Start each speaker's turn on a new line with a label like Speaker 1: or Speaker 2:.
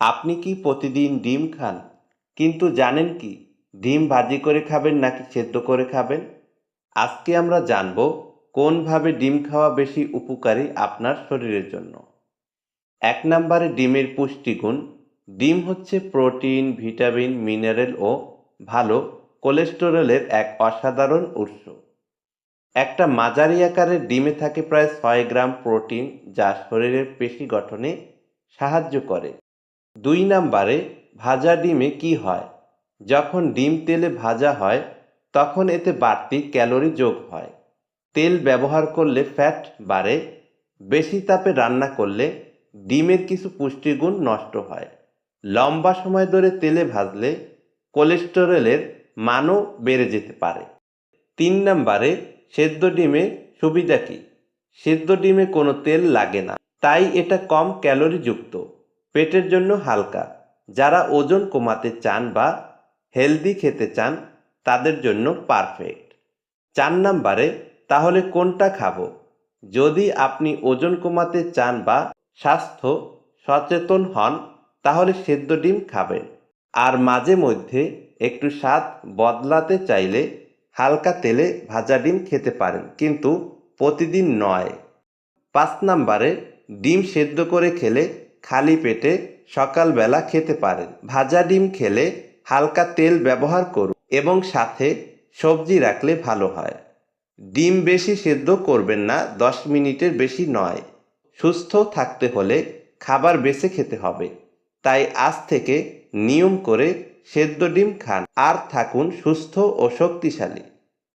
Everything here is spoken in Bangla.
Speaker 1: আপনি কি প্রতিদিন ডিম খান? কিন্তু জানেন কি, ডিম ভাজি করে খাবেন নাকি সেদ্ধ করে খাবেন? আজকে আমরা জানব কোনভাবে ডিম খাওয়া বেশি উপকারী আপনার শরীরের জন্য। এক নম্বরে ডিমের পুষ্টিগুণ। ডিম হচ্ছে প্রোটিন, ভিটামিন, মিনারেল ও ভালো কোলেস্টেরলের এক অসাধারণ উৎস। একটা মাঝারি আকারের ডিমে থাকে প্রায় ছয় গ্রাম প্রোটিন যা শরীরের পেশি গঠনে সাহায্য করে। দুই নাম্বারে ভাজা ডিমে কি হয়? যখন ডিম তেলে ভাজা হয়, তখন এতে বাড়তি ক্যালোরি যোগ হয়। তেল ব্যবহার করলে ফ্যাট বাড়ে, বেশি তাপে রান্না করলে ডিমের কিছু পুষ্টিগুণ নষ্ট হয়। লম্বা সময় ধরে তেলে ভাজলে কোলেস্টেরলের মানও বেড়ে যেতে পারে। তিন নাম্বারে সেদ্ধ ডিমে সুবিধা কী? সেদ্ধ ডিমে কোনো তেল লাগে না, তাই এটা কম ক্যালোরিযুক্ত। পেটের জন্য হালকা। যারা ওজন কমাতে চান বা হেলদি খেতে চান, তাদের জন্য পারফেক্ট। চার নাম্বারে, তাহলে কোনটা খাব? যদি আপনি ওজন কমাতে চান বা স্বাস্থ্য সচেতন হন, তাহলে সেদ্ধ ডিম খাবেন। আর মাঝে মধ্যে একটু স্বাদ বদলাতে চাইলে হালকা তেলে ভাজা ডিম খেতে পারেন, কিন্তু প্রতিদিন নয়। পাঁচ নাম্বারে, ডিম সেদ্ধ করে খেলে খালি পেটে সকালবেলা খেতে পারেন। ভাজা ডিম খেলে হালকা তেল ব্যবহার করুন এবং সাথে সবজি রাখলে ভালো হয়। ডিম বেশি সেদ্ধ করবেন না, দশ মিনিটের বেশি নয়। সুস্থ থাকতে হলে খাবার বেছে খেতে হবে। তাই আজ থেকে নিয়ম করে সেদ্ধ ডিম খান। আর থাকুন সুস্থ ও শক্তিশালী।